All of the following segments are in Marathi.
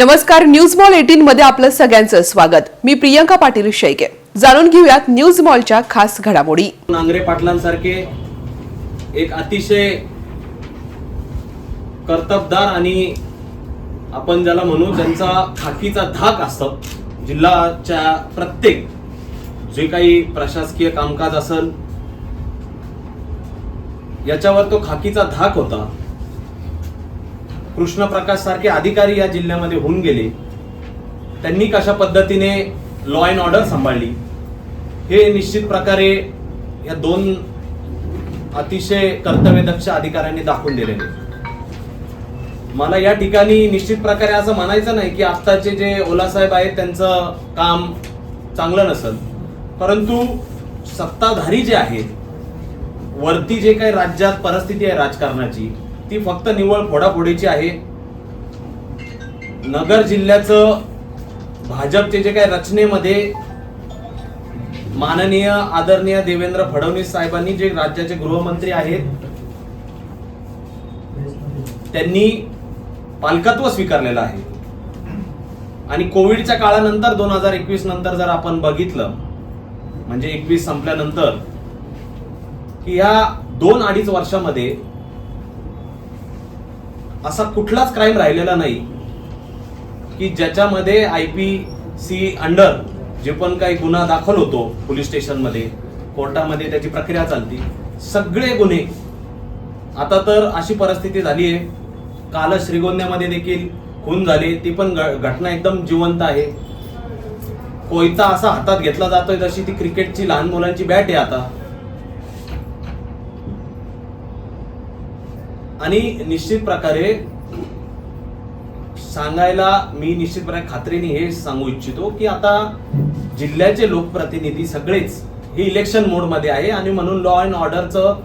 नमस्कार न्यूज मॉल एटीन मध्ये आपलं सगळ्यांचं स्वागत. मी प्रियंका पाटील शेळके. जाणून घेऊयात न्यूज मॉलच्या खास घडामोडी. नांगरे पाटलांसारखे एक अतिशय कर्तबदार आणि आपण ज्याला म्हणू ज्यांचा खाकीचा धाक असतो जिल्ह्याच्या प्रत्येक जे काही प्रशासकीय कामकाज असेल याच्यावर तो खाकीचा धाक होता. कृष्ण प्रकाश सारखे अधिकारी या जिल्ह्यामध्ये होऊन गेले. त्यांनी कशा पद्धतीने लॉ अँड ऑर्डर सांभाळली? हे निश्चित प्रकारे या दोन अतिशय कर्तव्यदक्ष अधिकाऱ्यांनी दाखवून दिलेले. मला या ठिकाणी निश्चित प्रकारे असं म्हणायचं नाही की आत्ताचे जे ओलासाहेब आहेत त्यांचं काम चांगलं नसल. परंतु सत्ताधारी जे आहेत वरती जे काही राज्यात परिस्थिती आहे राजकारणाची ती फक्त निव्वळ फोडाफोडीची आहे. नगर जिल्ह्याचं भाजपचे जे काही रचनेमध्ये माननीय आदरणीय देवेंद्र फडणवीस साहेबांनी जे राज्याचे गृहमंत्री आहेत त्यांनी पालकत्व स्वीकारलेलं आहे. आणि कोविडच्या काळानंतर दोन हजार एकवीस नंतर जर आपण बघितलं म्हणजे एकवीस संपल्यानंतर की या दोन अडीच वर्षामध्ये असा कुठलाच क्राईम राहिलेला नाही. की ज्याच्यामध्ये आय पी सी अंडर जे पण काही गुन्हा दाखल होतो पोलीस स्टेशनमध्ये कोर्टामध्ये त्याची प्रक्रिया चालती. सगळे गुन्हे. आता तर अशी परिस्थिती झाली आहे. काल श्रीगोंद्यामध्ये देखील खून झाले. ती पण घटना एकदम जिवंत आहे. कोयता असा हातात घेतला जातोय जशी ती क्रिकेटची लहान मुलांची बॅट आहे आता. आणि निश्चित प्रकारे सांगायला मी निश्चित प्रकारे खात्रीने हे सांगू इच्छितो की आता जिल्ह्याचे लोकप्रतिनिधी सगळेच हे इलेक्शन मोडमध्ये आहे आणि म्हणून लॉ अँड ऑर्डरचं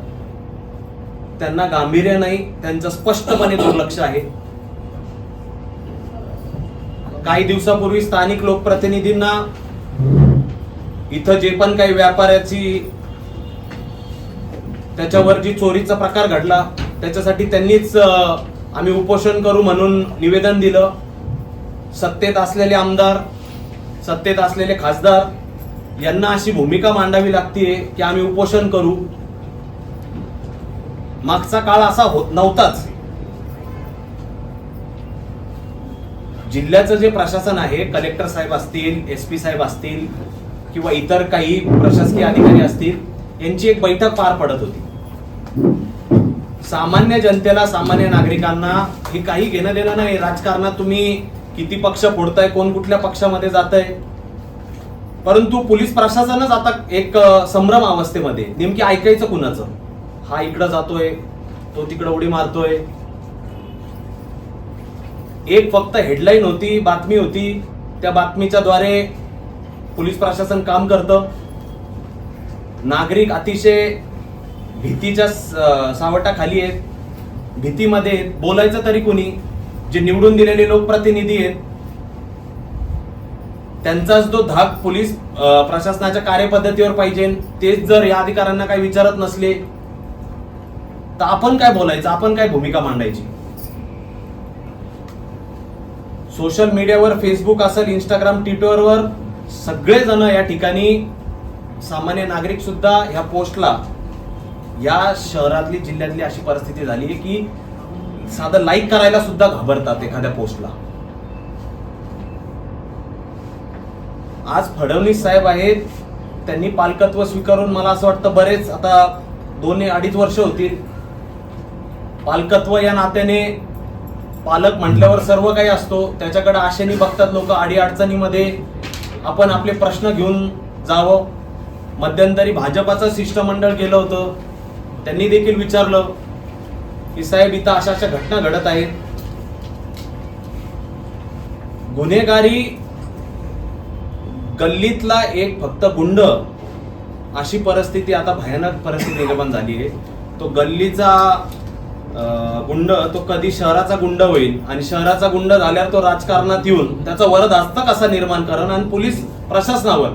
त्यांना गांभीर्य नाही त्यांचं स्पष्टपणे दुर्लक्ष आहे. काही दिवसापूर्वी स्थानिक लोकप्रतिनिधींना इथं जे पण काही व्यापाऱ्याची त्याच्यावर जी चोरीचा प्रकार घडला त्याच्यासाठी त्यांनीच आम्ही उपोषण करू म्हणून निवेदन दिलं. सत्तेत असलेले आमदार सत्तेत असलेले खासदार यांना अशी भूमिका मांडावी लागते की आम्ही उपोषण करू. मागचा काळ असा होत नव्हताच. जिल्ह्याचं जे प्रशासन आहे कलेक्टर साहेब असतील एस पी साहेब असतील किंवा इतर काही प्रशासकीय अधिकारी असतील यांची एक बैठक पार पडत होती. सामान्य जनतेला सामान्य नागरिकांना हे काही घेणं देणं नाही. राजकारणात तुम्ही किती पक्ष फोडताय कोण कुठल्या पक्षामध्ये जात आहे परंतु पोलीस प्रशासनच आता एक संभ्रम अवस्थेमध्ये. नेमकी ऐकायचं कुणाचं? हा इकडं जातोय तो तिकडं उडी मारतोय. एक फक्त हेडलाईन होती बातमी होती. त्या बातमीच्या द्वारे पोलीस प्रशासन काम करतं. नागरिक अतिशय भीतीच्या सावटाखाली आहेत. भीतीमध्ये आहेत. बोलायचं तरी कोणी? जे निवडून दिलेले लोकप्रतिनिधी आहेत. त्यांचाच जो धाक पोलीस प्रशासनाच्या कार्यपद्धतीवर पाहिजे. तेच जर या अधिकाऱ्यांना काही विचारत नसले तर आपण काय बोलायचं? आपण काय भूमिका मांडायची? सोशल मीडियावर फेसबुक असेल इंस्टाग्राम ट्विटरवर सगळेजण या ठिकाणी सामान्य नागरिक सुद्धा ह्या पोस्टला या शहरातली जिल्ह्यातली अशी परिस्थिती झाली आहे की साधं लाईक करायला सुद्धा घाबरतात एखाद्या पोस्टला आज फडणवीस साहेब आहेत त्यांनी पालकत्व स्वीकारून मला असं वाटतं बरेच आता दोन अडीच वर्ष होतील. पालकत्व या नात्याने पालक म्हटल्यावर सर्व काही असतो. त्याच्याकडे आशेने बघतात लोक आडी अडचणीमध्ये. आपण आपले प्रश्न घेऊन जावं. मध्यंतरी भाजपाचं शिष्टमंडळ गेलं होतं. त्यांनी देखील विचारलं की साहेब इथं अशा अशा घटना घडत आहेत. गुन्हेगारी गल्लीतला एक फक्त गुंड अशी परिस्थिती आता भयानक परिस्थिती निर्माण झाली आहे. तो गल्लीचा गुंड तो कधी शहराचा गुंड होईल आणि शहराचा गुंड झाल्यावर तो राजकारणात येऊन त्याचा वरदास्त कसा निर्माण करण आणि पोलीस प्रशासनावर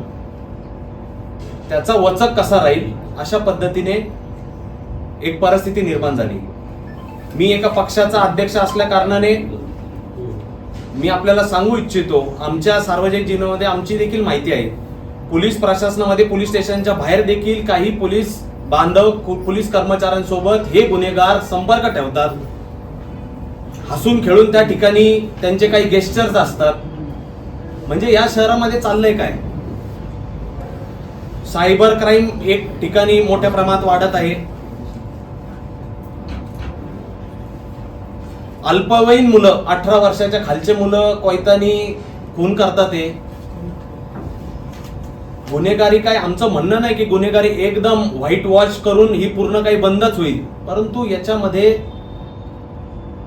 त्याचा वचक कसा राहील अशा पद्धतीने एक परिस्थिती निर्माण झाली. मी एका पक्षाचा अध्यक्ष असल्या कारणाने मी आपल्याला सांगू इच्छितो आमच्या सार्वजनिक जीवनामध्ये आमची देखील माहिती आहे. पोलीस प्रशासनामध्ये पोलीस स्टेशनच्या बाहेर देखील काही पोलीस बांधव पोलीस कर्मचाऱ्यांसोबत हे गुन्हेगार संपर्क ठेवतात. हसून खेळून त्या ठिकाणी त्यांचे काही गेस्टर्स असतात. म्हणजे या शहरामध्ये चाललंय काय? सायबर क्राईम एक ठिकाणी मोठ्या प्रमाणात वाढत आहे. अल्पवयीन मुलं अठरा वर्षाच्या खालचे मुलं कोयतानी खून करतात ते गुन्हेगारी काय? आमचं म्हणणं नाही की गुन्हेगारी एकदम व्हाईट वॉश करून ही पूर्ण काही बंदच होईल. परंतु याच्यामध्ये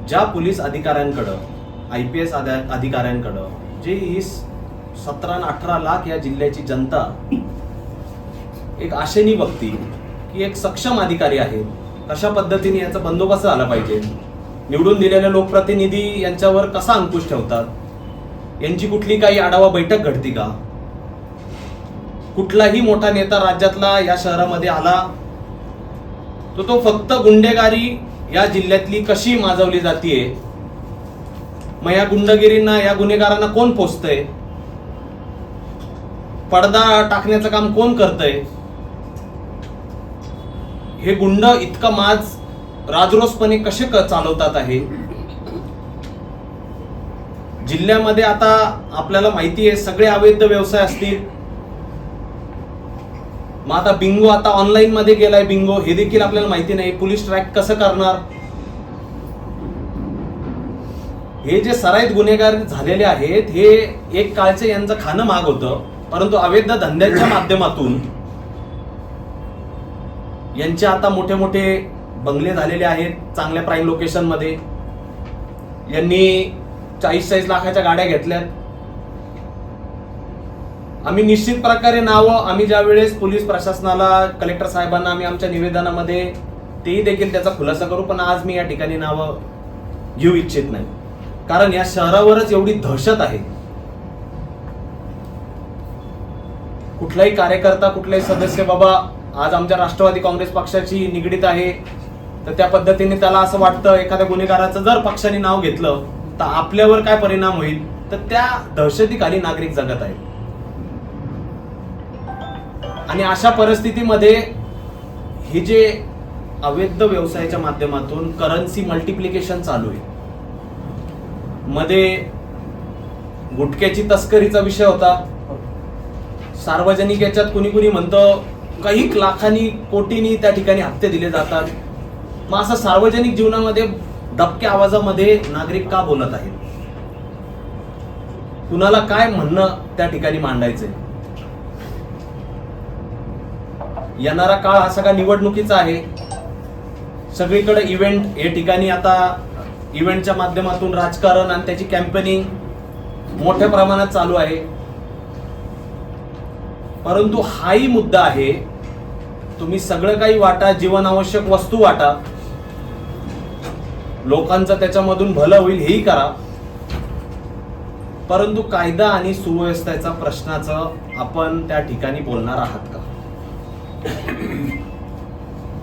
ज्या पोलीस अधिकाऱ्यांकडं आय पी एस अधिकाऱ्यांकडं जे ही सतरा अठरा लाख या जिल्ह्याची जनता एक आशेनी बघती की एक सक्षम अधिकारी आहे कशा पद्धतीने याचा बंदोबस्त झाला पाहिजे? निवडून दिलेले लोकप्रतिनिधी यांच्यावर कसा अंकुश ठेवतात? यांची कुठली काही आढावा बैठक घडती का? कुठलाही मोठा नेता राज्यातला या शहरामध्ये आला तो तो फक्त गुंडेगारी या जिल्ह्यातली कशी माजवली जातीये? मग या गुंडगिरींना या गुन्हेगारांना कोण पोचतंय पडदा टाकण्याचं काम कोण करतंय? हे गुंड इतकं माज राजरोसपणे कसे क- चालवतात आहे? जिल्ह्यामध्ये आता आपल्याला माहिती आहे सगळे अवैध व्यवसाय असतील. मग आता बिंगो आता ऑनलाईन मध्ये गेलाय बिंगो हे देखील आपल्याला माहिती नाही. पोलीस ट्रॅक कसं करणार? हे जे सराईत गुन्हेगार झालेले आहेत हे एक काळचे यांचं खाणं माग होतं. परंतु अवैध धंद्याच्या माध्यमातून यांचे आता मोठे मोठे बंगले झालेले आहेत चांगल्या प्राईम लोकेशनमध्ये यांनी चाळीस चाळीस लाखाच्या गाड्या घेतल्यात. आम्ही निश्चित प्रकारे नावं आम्ही ज्या वेळेस पोलीस प्रशासनाला कलेक्टर साहेबांना आम्ही आमच्या निवेदनामध्ये तेही देखील त्याचा खुलासा करू पण आज मी या ठिकाणी नावं घेऊ इच्छित नाही. कारण या शहरावरच एवढी दहशत आहे. कुठलाही कार्यकर्ता कुठलाही सदस्य बाबा आज आमच्या राष्ट्रवादी काँग्रेस पक्षाची निगडीत आहे. तर त्या पद्धतीने त्याला असं वाटतं एखाद्या गुन्हेगाराचं जर पक्षाने नाव घेतलं तर आपल्यावर काय परिणाम होईल? तर त्या दहशतीखाली नागरिक जगत आहेत. आणि अशा परिस्थितीमध्ये हे जे अवैध व्यवसायाच्या माध्यमातून करन्सी मल्टिप्लिकेशन चालू आहे. मध्ये गुटख्याची तस्करीचा विषय होता. सार्वजनिक याच्यात कुणी कुणी म्हणतं काही लाखांनी कोटीनी त्या ठिकाणी हप्ते दिले जातात. मग असं सार्वजनिक जीवनामध्ये दबक्या आवाजामध्ये नागरिक का बोलत आहेत? कुणाला काय म्हणणं त्या ठिकाणी मांडायचंय? येणारा काळ हा सगळा निवडणुकीचा आहे. सगळीकडे इव्हेंट हे ठिकाणी आता इव्हेंटच्या माध्यमातून राजकारण आणि त्याची कॅम्पेनिंग मोठ्या प्रमाणात चालू आहे. परंतु हाही मुद्दा आहे तुम्ही सगळं काही वाटा जीवनावश्यक वस्तू वाटा. लोकांचं त्याच्यामधून भलं होईल हेही करा. परंतु कायदा आणि सुव्यवस्थेचा प्रश्नाचं आपण त्या ठिकाणी बोलणार आहात का?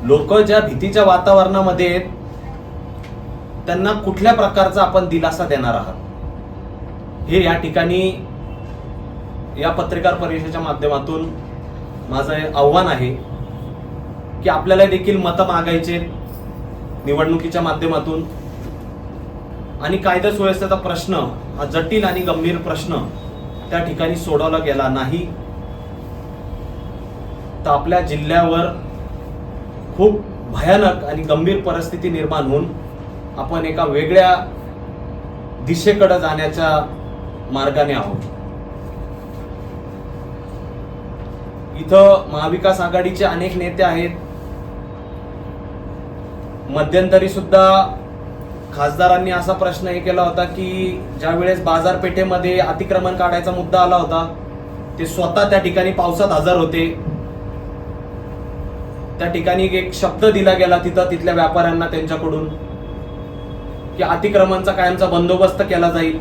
लोक ज्या भीतीच्या वातावरणामध्ये आहेत, त्यांना कुठल्या प्रकारचा आपण दिलासा देणार आहात? हे या ठिकाणी या पत्रकार परिषदेच्या माध्यमातून माझं आव्हान आहे की आपल्याला देखील मतं मागायचे निवडणुकीच्या माध्यमातून. आणि कायदा सुव्यवस्थेचा प्रश्न हा जटिल आणि गंभीर प्रश्न त्या ठिकाणी सोडवला गेला नाही. तर आपल्या जिल्ह्यावर खूप भयानक आणि गंभीर परिस्थिती निर्माण होऊन आपण एका वेगळ्या दिशेकडे जाण्याच्या मार्गाने आहोत. इथं महाविकास आघाडीचे अनेक नेते आहेत. मध्यंतरी सुद्धा खासदारांनी असा प्रश्न हे केला होता की ज्या वेळेस बाजारपेठेमध्ये अतिक्रमण काढायचा मुद्दा आला होता ते स्वतः त्या ठिकाणी पावसात हजर होते. त्या ठिकाणी एक शब्द दिला गेला तिथं तिथल्या व्यापाऱ्यांना त्यांच्याकडून की अतिक्रमणचा कायमचा बंदोबस्त केला जाईल.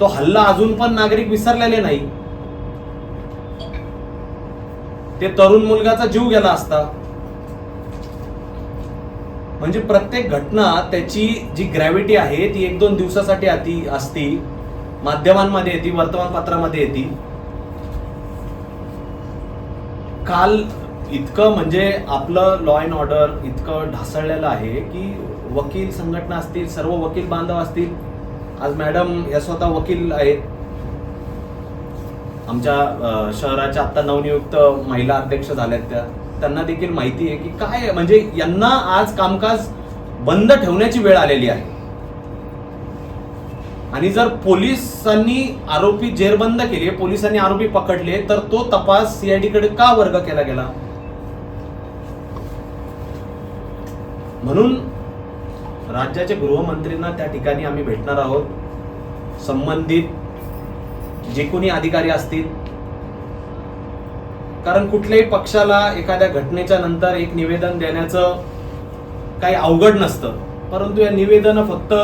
तो हल्ला अजून पण नागरिक विसरलेले नाही. ते तरुण मुलगाचा जीव गेला असता. म्हणजे प्रत्येक घटना त्याची जी ग्रॅव्हिटी आहे ती एक दोन दिवसासाठी आती असती. माध्यमांमध्ये येते वर्तमानपत्रामध्ये येते. काल इतकं म्हणजे आपलं लॉ अँड ऑर्डर इतकं ढासळलेलं आहे की वकील संघटना असतील सर्व वकील बांधव असतील आज मॅडम या स्वतः वकील आहेत. आमच्या शहराच्या आता नवनियुक्त महिला अध्यक्ष झाल्यात त्या. त्यांना देखील माहिती आहे की काय म्हणजे यांना आज कामकाज बंद ठेवण्याची वेळ आलेली आहे. आणि जर पोलिसांनी आरोपी जेरबंद केले पोलिसांनी आरोपी पकडले तर तो तपास सीआयडी कडे का वर्ग केला गेला? म्हणून राज्याचे गृहमंत्रींना त्या ठिकाणी आम्ही भेटणार आहोत. संबंधित जे कोणी अधिकारी असतील कारण कुठल्याही पक्षाला एखाद्या घटनेच्या नंतर एक निवेदन देण्याचं काही अवघड नसतं. परंतु या निवेदन फक्त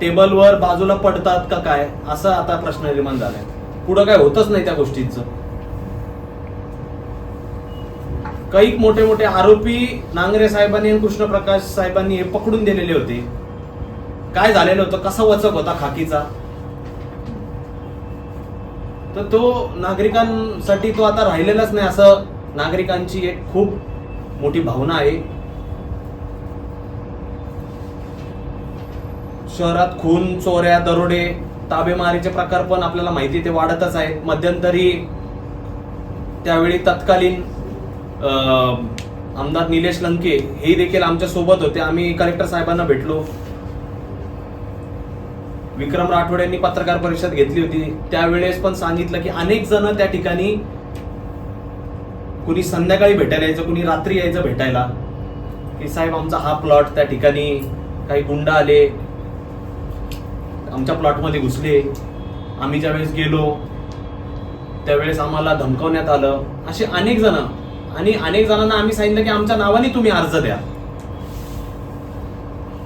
टेबलवर बाजूला पडतात का काय असा आता प्रश्न निर्माण झालाय. पुढं काय होतच नाही त्या गोष्टींचं. काही मोठे मोठे आरोपी नांगरे साहेबांनी आणि कृष्णप्रकाश साहेबांनी हे पकडून दिलेले होते. काय झालेलं होतं कसा वचक होता खाकीचा? तर तो नागरिकांसाठी तो आता राहिलेलाच नाही असं नागरिकांची एक खूप मोठी भावना आहे. शहरात खून चोऱ्या दरोडे ताबेमारीचे प्रकार पण आपल्याला माहिती ते वाढतच आहेत. मध्यंतरी त्यावेळी तत्कालीन आमदार निलेश लंके हे देखील आमच्यासोबत होते. आम्ही कलेक्टर साहेबांना भेटलो. विक्रम राठोड यांनी पत्रकार परिषद घेतली होती. त्यावेळेस पण सांगितलं की अनेक जण त्या ठिकाणी कुणी संध्याकाळी भेटायला यायचं कुणी रात्री यायचं भेटायला. की साहेब आमचा हा प्लॉट त्या ठिकाणी काही गुंड आले आमच्या प्लॉटमध्ये घुसले. आम्ही ज्यावेळेस गेलो त्यावेळेस आम्हाला धमकवण्यात आलं. असे अनेक जण आणि अनेक जणांना आम्ही सांगितलं की आमच्या नावाने तुम्ही अर्ज द्या.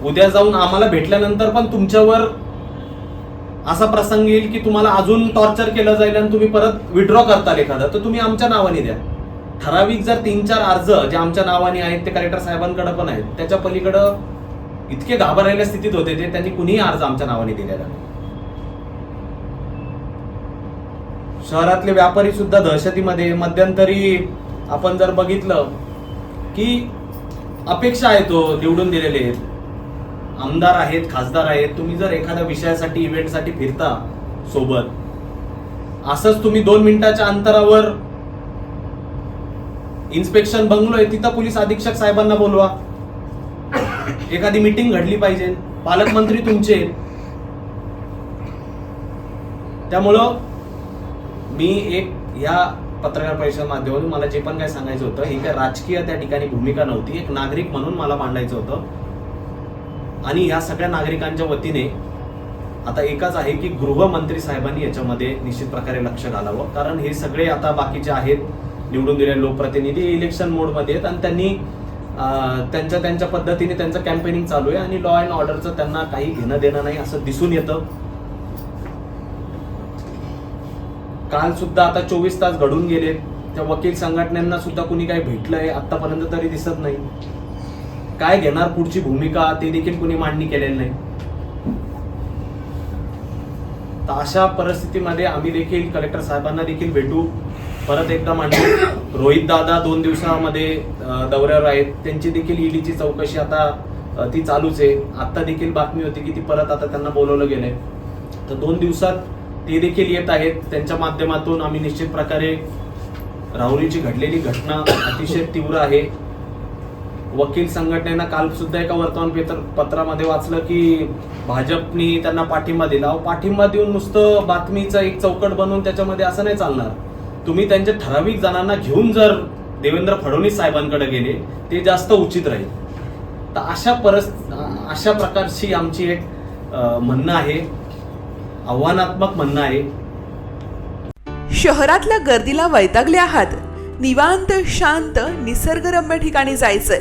उद्या जाऊन आम्हाला भेटल्यानंतर पण तुमच्यावर असा प्रसंग येईल की तुम्हाला अजून टॉर्चर केलं जाईल आणि तुम्ही परत विड्रॉ करताल एखादा. तर तुम्ही आमच्या नावाने द्या. ठराविक जर तीन चार अर्ज जे आमच्या नावाने आहेत ते कलेक्टर साहेबांकडे पण आहेत त्याच्या पलीकडं इतके घाबरलेल्या स्थितीत होते ते त्यांनी कुणीही अर्ज आमच्या नावाने दिलेला नाही. शहरातले व्यापारी सुद्धा दहशतीमध्ये मध्यंतरी आपण जर बघितलं की अपेक्षा आहे तो निवडून दिलेले आहेत. आमदार आहेत खासदार आहेत तुम्ही जर एखाद्या विषयासाठी इव्हेंटसाठी फिरता सोबत असंच तुम्ही दोन मिनिटाच्या अंतरावर इन्स्पेक्शन बंगलो आहे तिथं पोलीस अधीक्षक साहेबांना बोलवा. एखादी मीटिंग घडली पाहिजे. पालकमंत्री तुमचे त्यामुळं मी एक या पत्रकार परिषद माध्यमातून मला जे पण काय सांगायचं होतं ही काय राजकीय त्या ठिकाणी भूमिका नव्हती. एक नागरिक म्हणून मला मांडायचं होतं. आणि या सगळ्या नागरिकांच्या वतीने आता एकच आहे की गृहमंत्री साहेबांनी याच्यामध्ये निश्चित प्रकारे लक्ष घालावं. कारण हे सगळे आता बाकीचे आहेत. निवडून दिलेले लोकप्रतिनिधी इलेक्शन मोडमध्ये आहेत आणि त्यांनी त्यांच्या त्यांच्या पद्धतीने त्यांचं कॅम्पेनिंग चालू आहे आणि लॉ अँड ऑर्डरचं त्यांना काही घेणं देणं नाही असं दिसून येतं. काल सुद्धा आता चोवीस तास घडून गेले त्या वकील संघटनांना सुद्धा कुणी काही भेटलंय आतापर्यंत तरी दिसत नाही. काय घेणार पुढची भूमिका ते देखील कुणी मांडणी केलेली नाही. तर अशा परिस्थितीमध्ये आम्ही देखील कलेक्टर साहेबांना देखील भेटू. परत एकदा मांडू. रोहित दादा दोन दिवसामध्ये दौऱ्यावर आहेत. त्यांची देखील ईडीची चौकशी आता ती चालूच आहे. आता देखील बातमी होती की ती परत आता त्यांना बोलवलं गेलंय. तर दोन दिवसात ते देखील येत आहेत. त्यांच्या माध्यमातून आम्ही निश्चित प्रकारे राहुरीची घडलेली घटना अतिशय तीव्र आहे. वकील संघटनेनं काल सुद्धा एका वर्तमानपत्र पत्रामध्ये वाचलं की भाजपनी त्यांना पाठिंबा दिला. अहो, पाठिंबा देऊन नुसतं बातमीचं एक चौकट बनवून त्याच्यामध्ये असं नाही चालणार. तुम्ही त्यांच्या ठराविक जणांना घेऊन जर देवेंद्र फडणवीस साहेबांकडे गेले ते जास्त उचित राहील. तर अशा परस अशा प्रकारची आमची एक म्हणणं आहे. आव्हानात्मक म्हणणं आहे. शहरातल्या गर्दीला वैतागले आहात. निवांत शांत निसर्गरम्य ठिकाणी जायचंय